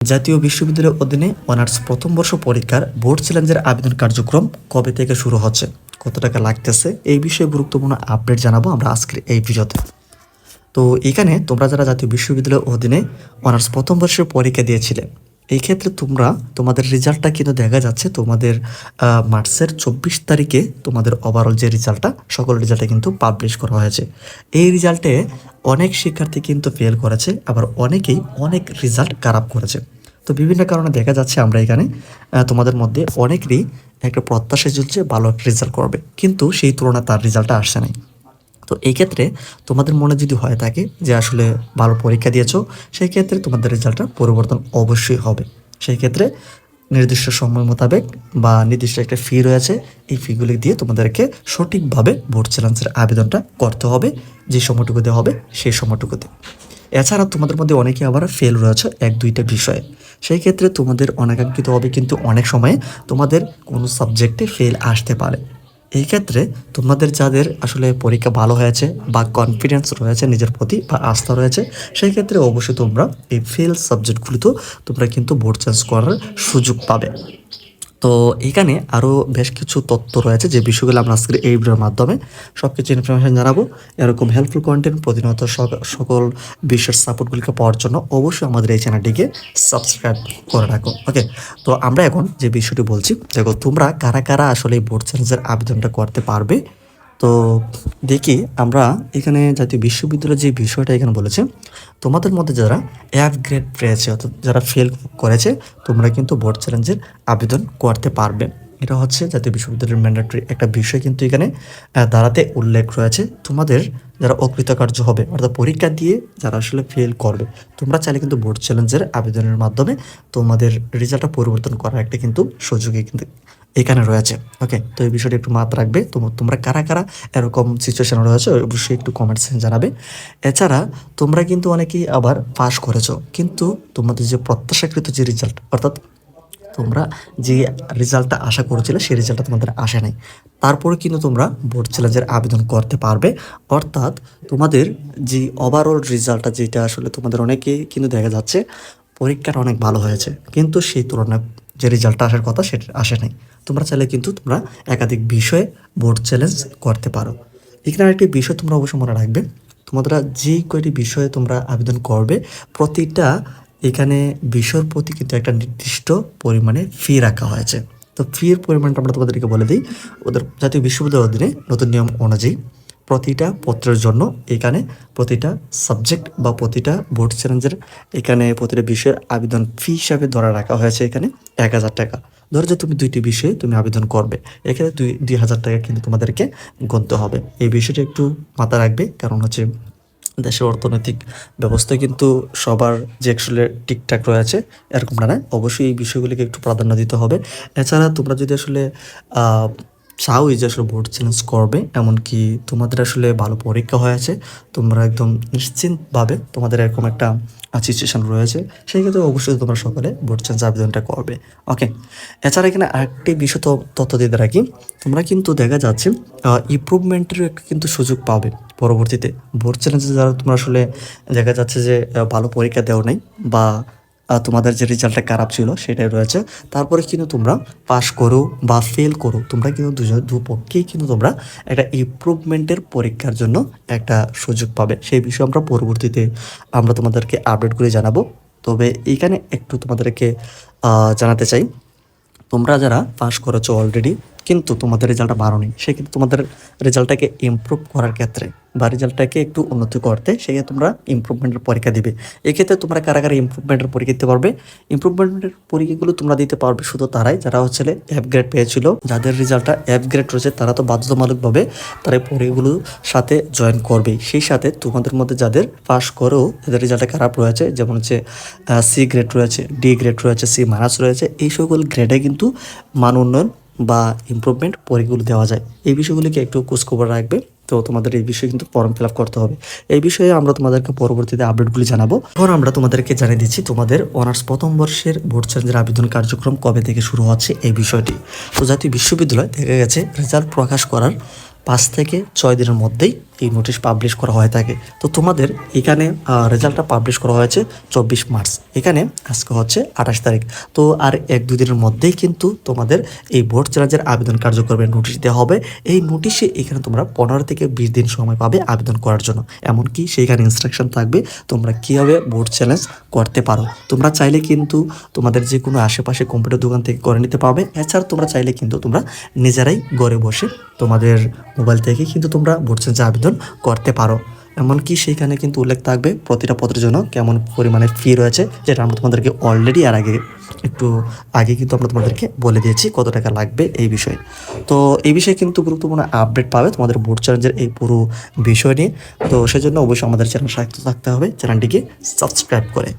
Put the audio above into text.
জাতীয় বিশ্ববিদ্যালয়ের অধীনে অনার্স প্রথম বর্ষ পরীক্ষার বোর্ড চ্যালেঞ্জের আবেদন কার্যক্রম কবে থেকে শুরু হচ্ছে? কত টাকা লাগতেছে? এই বিষয়ে গুরুত্বপূর্ণ আপডেট জানাব আমরা আজকের এই ভিডিওতে। তো এখানে তোমরা যারা জাতীয় বিশ্ববিদ্যালয়ের অধীনে অনার্স প্রথম বর্ষের পরীক্ষা দিয়েছিলে এই ক্ষেত্রে তোমরা তোমাদের রেজাল্টটা কিন্তু দেখা যাচ্ছে তোমাদের মার্চের চব্বিশ তারিখে তোমাদের ওভারঅল যে রেজাল্টটা সকল রেজাল্টে কিন্তু পাবলিশ করা হয়েছে। এই রেজাল্টে অনেক শিক্ষার্থী কিন্তু ফেল করেছে, আবার অনেকেই অনেক রেজাল্ট খারাপ করেছে। তো বিভিন্ন কারণে দেখা যাচ্ছে আমরা এখানে তোমাদের মধ্যে অনেকেরই একটা প্রত্যাশা চলছে ভালো রেজাল্ট করবে, কিন্তু সেই তুলনায় তার রেজাল্টটা আসছে নাই। তো এই ক্ষেত্রে তোমাদের মনে যদি হয়ে থাকে যে আসলে ভালো পরীক্ষা দিয়েছ, সেই ক্ষেত্রে তোমাদের রেজাল্টটা পরিবর্তন অবশ্যই হবে। সেই ক্ষেত্রে নির্দিষ্ট সময় মোতাবেক বা নির্দিষ্ট একটা ফি রয়েছে, এই ফিগুলি দিয়ে তোমাদেরকে সঠিকভাবে ভোট চ্যালেঞ্জের আবেদনটা করতে হবে। যে সময়টুকু দেওয়া হবে, সেই সময়টুকুতে। এছাড়া তোমাদের মধ্যে অনেকে আবার ফেল রয়েছে এক, দুইটা বিষয়ে। সেই ক্ষেত্রে তোমাদের অনাকাঙ্ক্ষিত হবে কিন্তু অনেক সময়ে তোমাদের কোনো সাবজেক্টে ফেল আসতে পারে। এই ক্ষেত্রে তোমাদের যাদের আসলে পরীক্ষা ভালো হয়েছে বা কনফিডেন্স রয়েছে, নিজের প্রতি বা আস্থা রয়েছে, সেই ক্ষেত্রে অবশ্যই তোমরা এই ফেল সাবজেক্টগুলিতেও তোমরা কিন্তু বোর্ড চেঞ্জ করার সুযোগ পাবে। তো এখানে আরও বেশ কিছু তথ্য রয়েছে যে বিষয়গুলো আমরা আজকের এই ভিডিওর মাধ্যমে সব কিছু ইনফরমেশান জানাব। এরকম হেল্পফুল কন্টেন্ট প্রতিনিয়ত সকল বিশ্বের সাপোর্টগুলিকে পাওয়ার জন্য অবশ্যই আমাদের এই চ্যানেলটিকে সাবস্ক্রাইব করে রাখো ওকে তো আমরা এখন যে বিষয়টি বলছি, দেখো তোমরা কারা কারা আসলে এই বোর্ড চ্যালেঞ্জের আবেদনটা করতে পারবে তো দেখি আমরা এখানে জাতীয় বিশ্ববিদ্যালয়ের যে বিষয়টা এখানে বলেছে, তোমাদের মধ্যে যারা এফ গ্রেড পেয়েছে, অর্থাৎ যারা ফেল করেছে, তোমরা কিন্তু বোর্ড চ্যালেঞ্জের আবেদন করতে পারবে। এটা হচ্ছে জাতীয় বিশ্ববিদ্যালয়ের ম্যান্ডেটরি একটা বিষয় কিন্তু এখানে দাঁড়াতে উল্লেখ রয়েছে। তোমাদের যারা অকৃতকার্য হবে, অর্থাৎ পরীক্ষা দিয়ে যারা আসলে ফেল করবে, তোমরা চাইলে কিন্তু বোর্ড চ্যালেঞ্জের আবেদনের মাধ্যমে তোমাদের রেজাল্টটা পরিবর্তন করার একটা কিন্তু সুযোগই কিন্তু এখানে রয়েছে। ওকে তো এই বিষয়টি একটু মাত রাখবে। তোমরা কারা কারা এরকম সিচুয়েশন রয়েছে, অবশ্যই একটু কমেন্টস জানাবে। এছাড়া তোমরা কিন্তু অনেকেই আবার পাস করেছ, কিন্তু তোমাদের যে প্রত্যাশাকৃত যে রেজাল্ট অর্থাৎ তোমরা যে রেজাল্টটা আশা করেছিলে, সেই রেজাল্টটা তোমাদের আসে নাই। তারপরে কিন্তু তোমরা বোর্ড চ্যালেঞ্জের আবেদন করতে পারবে। অর্থাৎ তোমাদের যে ওভারঅল রেজাল্টটা যেটা আসলে তোমাদের অনেকেই কিন্তু দেখা যাচ্ছে, পরীক্ষাটা অনেক ভালো হয়েছে। কিন্তু সেই তুলনায় যে রেজাল্টটা আসার কথা সেটা আসে নাই। তোমরা চাইলে কিন্তু তোমরা একাধিক বিষয়ে বোর্ড চ্যালেঞ্জ করতে পারো। এখানে আরেকটি বিষয় তোমরা অবশ্যই মনে রাখবে। তোমরা যে কয়টি বিষয়ে তোমরা আবেদন করবে, প্রতিটা এখানে বিষয়ের প্রতি কিন্তু একটা নির্দিষ্ট পরিমাণে ফি রাখা হয়েছে। তো ফির পরিমাণটা আমরা তোমাদেরকে বলে দিই। ওদের জাতীয় বিশ্ববিদ্যালয়ের অধীনে নতুন নিয়ম অনুযায়ী প্রতিটা পত্রের জন্য এখানে প্রতিটা সাবজেক্ট বা প্রতিটা বোর্ড চ্যালেঞ্জের এখানে প্রতিটা বিষয়ের আবেদন ফি হিসাবে ধরা রাখা হয়েছে এখানে এক হাজার টাকা। ধরো যে তুমি দুইটি বিষয়ে তুমি আবেদন করবে, এখানে দুই দুই হাজার টাকা কিন্তু তোমাদেরকে গুনতে হবে। এই বিষয়টা একটু মাথায় রাখবে, কারণ হচ্ছে দেশের অর্থনৈতিক ব্যবস্থা কিন্তু সবার যে আসলে ঠিকঠাক রয়েছে, এরকম না অবশ্যই এই বিষয়গুলিকে একটু প্রাধান্য দিতে হবে। এছাড়া তোমরা যদি আসলে চাও যে আসলে বোর্ড চ্যালেঞ্জ করবে, এমনকি তোমাদের আসলে ভালো পরীক্ষা হয়েছে, তোমরা একদম নিশ্চিন্তভাবে তোমাদের এরকম একটা সিচুয়েশন রয়েছে, সেই ক্ষেত্রে অবশ্যই তোমরা সকালে বোর্ড চ্যালেঞ্জ আবেদনটা করবে ওকে এছাড়া এখানে আরেকটি বিষয় তথ্য দিয়ে রাখি, তোমরা কিন্তু দেখা যাচ্ছে ইমপ্রুভমেন্টের একটা কিন্তু সুযোগ পাবে পরবর্তীতে। বোর্ড চ্যালেঞ্জে যারা তোমরা আসলে দেখা যাচ্ছে যে ভালো পরীক্ষা দেওয়া নাই বা তোমাদের যে রেজাল্টটা খারাপ ছিল, সেটাই রয়েছে। তারপরে কিন্তু তোমরা পাস করো বা ফেল করো। তোমরা কিন্তু দুজন, দুপক্ষেই কিন্তু তোমরা একটা ইমপ্রুভমেন্টের পরীক্ষার জন্য একটা সুযোগ পাবে। সেই বিষয়ে আমরা পরবর্তীতে আমরা তোমাদেরকে আপডেট করে জানাব। তবে এইখানে একটু তোমাদেরকে জানাতে চাই। তোমরা যারা পাস করেছ অলরেডি কিন্তু তোমাদের রেজাল্টটা ভালো নেই সেক্ষেত্রে তোমাদের রেজাল্টটাকে ইমপ্রুভ করার ক্ষেত্রে বা রেজাল্টটাকে একটু উন্নতি করতে সেক্ষেত্রে তোমরা ইমপ্রুভমেন্টের পরীক্ষা দিবে। এক্ষেত্রে তোমরা কারা কারা ইমপ্রুভমেন্টের পরীক্ষা দিতে পারবে। ইমপ্রুভমেন্টের পরীক্ষাগুলো তোমরা দিতে পারবে শুধু তারাই। যারা হচ্ছে এফ গ্রেড পেয়েছিল, যাদের রেজাল্টটা এফ গ্রেড রয়েছে, তারা তো বাধ্যতামূলকভাবে তারা পরীক্ষাগুলোর সাথে জয়েন করবেই। সেই সাথে তোমাদের মধ্যে যাদের পাস করেও যাদের রেজাল্টটা খারাপ রয়েছে, যেমন হচ্ছে সি গ্রেড রয়েছে ডি গ্রেড রয়েছে সি মাইনাস রয়েছে, এই সকল গ্রেডে কিন্তু মান উন্নয়ন বা ইম্প্রুভমেন্ট পরীক্ষাগুলো দেওয়া যায়। এই বিষয়গুলিকে একটু খোঁজখবর রাখবে। তো তোমাদের এই বিষয়ে কিন্তু ফর্ম ফিল করতে হবে। এই বিষয়ে আমরা তোমাদেরকে পরবর্তীতে আপডেটগুলি জানাব। এখন আমরা তোমাদেরকে জানিয়ে দিচ্ছি তোমাদের অনার্স প্রথম বর্ষের বোর্ড চেঞ্জের আবেদন কার্যক্রম কবে থেকে শুরু হচ্ছে এই বিষয়টি। তো জাতীয় বিশ্ববিদ্যালয় দেখা গেছে রেজাল্ট প্রকাশ করার পাঁচ থেকে ছয় দিনের মধ্যেই। এই নোটিশ পাবলিশ করা হয়ে থাকে। তো তোমাদের এখানে রেজাল্টটা পাবলিশ করা হয়েছে চব্বিশ মার্চ। এখানে আজকে হচ্ছে আঠাশ তারিখ। তো আর এক দুই দিনের মধ্যেই কিন্তু তোমাদের এই বোর্ড চ্যালেঞ্জের আবেদন কার্যক্রমের নোটিশ দেওয়া হবে। এই নোটিশে এখানে তোমরা পনেরো থেকে বিশ দিন সময় পাবে আবেদন করার জন্য। এমনকি সেইখানে ইনস্ট্রাকশন থাকবে তোমরা কীভাবে বোর্ড চ্যালেঞ্জ করতে পারো। তোমরা চাইলে কিন্তু তোমাদের যে কোনো আশেপাশে কম্পিউটার দোকান থেকে করে নিতে পারবে। এছাড়া তোমরা চাইলে কিন্তু তোমরা নিজেরাই ঘরে বসে তোমাদের মোবাইল থেকে কিন্তু তোমরা বোর্ড চ্যালেঞ্জে আবেদন করতে পারো। এমনকি সেইখানে কিন্তু উল্লেখ থাকবে প্রতিটা পত্রের জন্য কেমন পরিমাণে ফি রয়েছে, যেটা আমরা তোমাদেরকে অলরেডি আর আগে একটু আগে কিন্তু আমরা তোমাদেরকে বলে দিয়েছি কত টাকা লাগবে এই বিষয়ে। তো এই বিষয়ে কিন্তু গুরুত্বপূর্ণ আপডেট পাবে তোমাদের বোর্ড চ্যালেঞ্জের এই পুরো বিষয় নিয়ে। তো সেজন্য অবশ্যই আমাদের চ্যানেল সাহিত্য থাকতে হবে চ্যানেলটিকে সাবস্ক্রাইব করে।